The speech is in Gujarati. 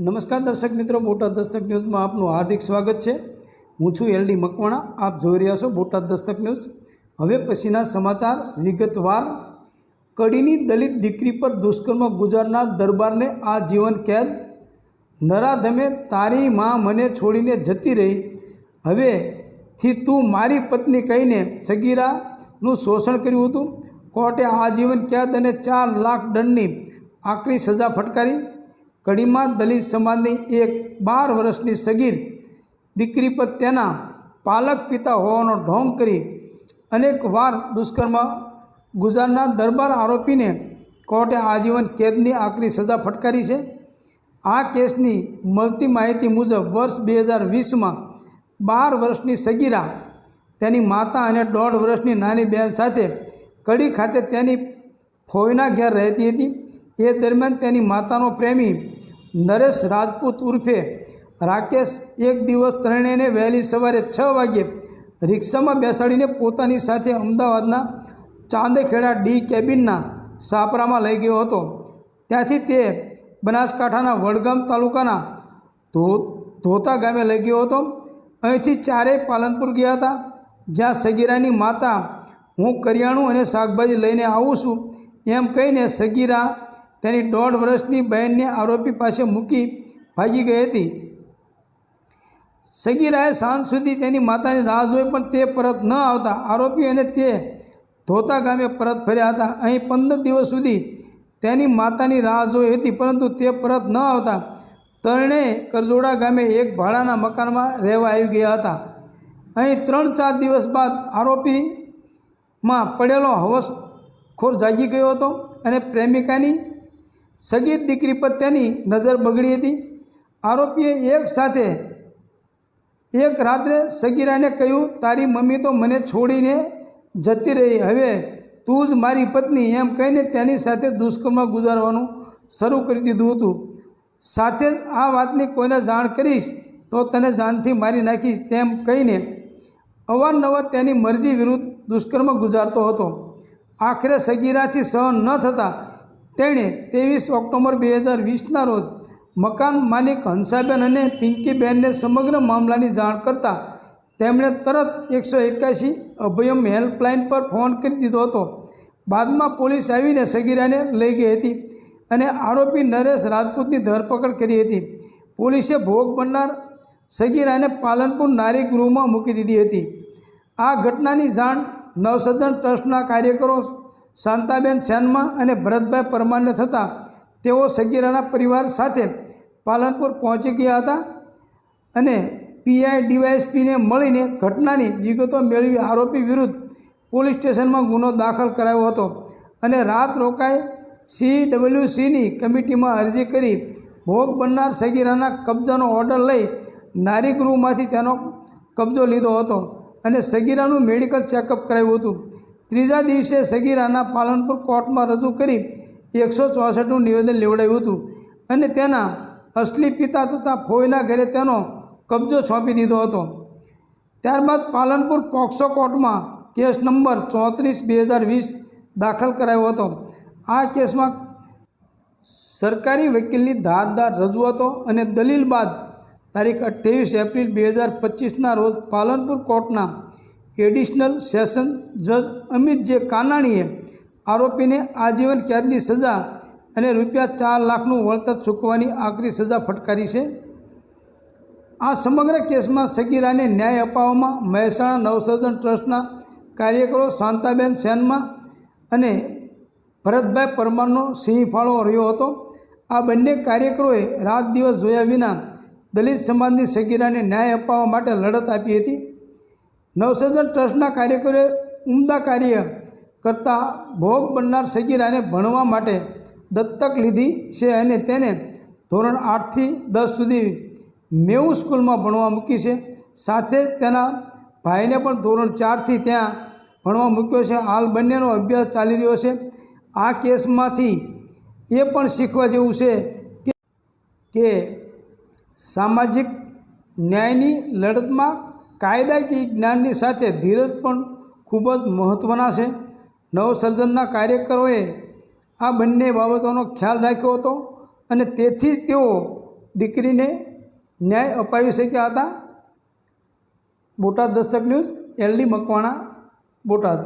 નમસ્કાર દર્શક મિત્રો, બોટાદ દસ્તક ન્યૂઝમાં આપનું હાર્દિક સ્વાગત છે. હું છું એલડી મકવાણા, આપ જોઈ રહ્યા છો બોટાદ દસ્તક ન્યૂઝ. હવે પછીના સમાચાર, વિગતવાર. કડીની દલિત દીકરી પર દુષ્કર્મ ગુજારનાર દરબારને આ જીવન કેદ. નરાધમે તારી માં મને છોડીને જતી રહી. હવેથી તું મારી પત્ની કહીને છગીરાનું શોષણ કર્યું હતું. કોર્ટે આજીવન કેદ અને ચાર લાખ દંડની આકરી સજા ફટકારી. કડીમાં દલિત સમાજની એક બાર વર્ષની સગીર દીકરી પર તેના પાલક પિતા હોવાનો ઢોંગ કરી અનેક વાર દુષ્કર્મ ગુજારનાર દરબાર આરોપીને કોર્ટે આજીવન કેદની આકરી સજા ફટકારી છે. આ કેસની મળતી માહિતી મુજબ વર્ષ બે હજાર વીસમાં બાર વર્ષની સગીરા, તેની માતા અને દોઢ વર્ષની નાની બહેન સાથે કડી ખાતે તેની ફોઈના ઘેર રહેતી હતી. એ દરમિયાન તેની માતાનો પ્રેમી નરેશ રાજપૂત ઉર્ફે રાકેશ એક દિવસ ત્રણેયને વહેલી સવારે છ વાગ્યે રિક્ષામાં બેસાડીને પોતાની સાથે અમદાવાદના ચાંદખેડા ડી કેબિનના સાપરામાં લઈ ગયો હતો. ત્યાંથી તે બનાસકાંઠાના વડગામ તાલુકાના ધો, ધોતા ગામે લઈ ગયો હતો. અહીંથી ચારેય પાલનપુર ગયા હતા. જ્યાં સગીરાની માતા, હું કરિયાણું અને શાકભાજી લઈને આવું છું. એમ કહીને સગીરા તેની દોઢ વર્ષની બહેનને આરોપી પાસે મૂકી ભાગી ગઈ હતી. સગીરાએ સાંજ સુધી તેની માતાની રાહ જોઈ પણ તે પરત ન આવતા આરોપી અને તે ધોતા ગામે પરત ફર્યા હતા. અહીં પંદર દિવસ સુધી તેની માતાની રાહ જોઈ હતી, પરંતુ તે પરત ન આવતા ત્રણેય કરજોડા ગામે એક ભાડાના મકાનમાં રહેવા આવી ગયા હતા. અહીં ત્રણ ચાર દિવસ બાદ આરોપીમાં પડેલો હવસખોર જાગી ગયો હતો અને પ્રેમિકાની સગીર દીકરી પર તેની નજર બગડી હતી. આરોપીએ એક સાથે એક રાત્રે સગીરાને કહ્યું, તારી મમ્મી તો મને છોડીને જતી રહી. હવે તું જ મારી પત્ની. એમ કહીને તેની સાથે દુષ્કર્મ ગુજારવાનું શરૂ કરી દીધું હતું. સાથે જ આ વાતની કોઈને જાણ કરીશ તો તને જાનથી મારી નાખીશ. તેમ કહીને અવારનવાર તેની મરજી વિરુદ્ધ દુષ્કર્મ ગુજારતો હતો. આખરે સગીરાથી સહન ન થતાં તેણે ત્રેવીસ ઓક્ટોબર બે હજાર વીસના રોજ મકાન માલિક હંસાબેન અને પિંકીબેનને સમગ્ર મામલાની જાણ કરતાં તેમણે તરત એકસો એક્યાસી અભયમ હેલ્પલાઇન પર ફોન કરી દીધો હતો. બાદમાં પોલીસ આવીને સગીરાને લઈ ગઈ હતી અને આરોપી નરેશ રાજપૂતની ધરપકડ કરી હતી. પોલીસે ભોગ બનનાર સગીરાને પાલનપુર નારી ગૃહમાં મૂકી દીધી હતી. આ ઘટનાની જાણ નવસદન ટ્રસ્ટના કાર્યકરો શાંતાબેન સેનમાં અને ભરતભાઈ પરમારને થતાં તેઓ સગીરાના પરિવાર સાથે પાલનપુર પહોંચી ગયા હતા અને પીઆઈ ડીવાયએસપીને મળીને ઘટનાની વિગતો મેળવી આરોપી વિરુદ્ધ પોલીસ સ્ટેશનમાં ગુનો દાખલ કરાયો હતો અને રાત રોકાઈ સી ડબલ્યુસીની કમિટીમાં અરજી કરી ભોગ બનનાર સગીરાના કબજાનો ઓર્ડર લઈ નારીગૃહમાંથી તેનો કબજો લીધો હતો અને સગીરાનું મેડિકલ ચેકઅપ કરાવ્યું હતું. ત્રીજા દિવસે સગીરાના પાલનપુર કોર્ટમાં રજૂ કરી એકસો ચોસઠનું નિવેદન લેવડાવ્યું હતું અને તેના અસલી પિતા તથા ફોઈના ઘરે તેનો કબજો સોંપી દીધો હતો. ત્યારબાદ પાલનપુર પોક્સો કોર્ટમાં કેસ નંબર ચોત્રીસ બે હજાર વીસ દાખલ કરાયો હતો. આ કેસમાં સરકારી વકીલની ધારદાર રજૂઆતો અને દલીલ બાદ તારીખ અઠ્ઠાવીસ એપ્રિલ બે હજાર પચીસના રોજ પાલનપુર કોર્ટના એડિશનલ સેશન જજ અમિત જે કાનાણીએ આરોપીને આજીવન કેદની સજા અને રૂપિયા ચાર લાખનું વળતર ચૂકવવાની આકરી સજા ફટકારી છે. આ સમગ્ર કેસમાં સગીરાને ન્યાય અપાવવામાં મહેસાણા નવસર્જન ટ્રસ્ટના કાર્યકરો શાંતાબેન સેનમાં અને ભરતભાઈ પરમારનો સિંહ ફાળો રહ્યો હતો. આ બંને કાર્યકરોએ રાત દિવસ જોયા વિના દલિત સમાજની સગીરાને ન્યાય અપાવવા માટે લડત આપી હતી. નવસર્જન ટ્રસ્ટના કાર્યકરોએ ઉમદા કાર્ય કરતાં ભોગ બનનાર સગીરાને ભણવા માટે દત્તક લીધી છે અને તેને ધોરણ આઠથી દસ સુધી મેવું સ્કૂલમાં ભણવા મૂકી છે. સાથે જ તેના ભાઈને પણ ધોરણ ચારથી ત્યાં ભણવા મૂક્યો છે. હાલ બંનેનો અભ્યાસ ચાલી રહ્યો છે. આ કેસમાંથી એ પણ શીખવા જેવું છે કે સામાજિક ન્યાયની લડતમાં કાયદાકીય જ્ઞાનની સાથે ધીરજ પણ ખૂબ જ મહત્ત્વના છે. નવસર્જનના કાર્યકરોએ આ બંને બાબતોનો ખ્યાલ રાખ્યો હતો અને તેથી જ તેઓ દીકરીને ન્યાય અપાવી શક્યા હતા. Botad Dastak news LD Makwana, Botad.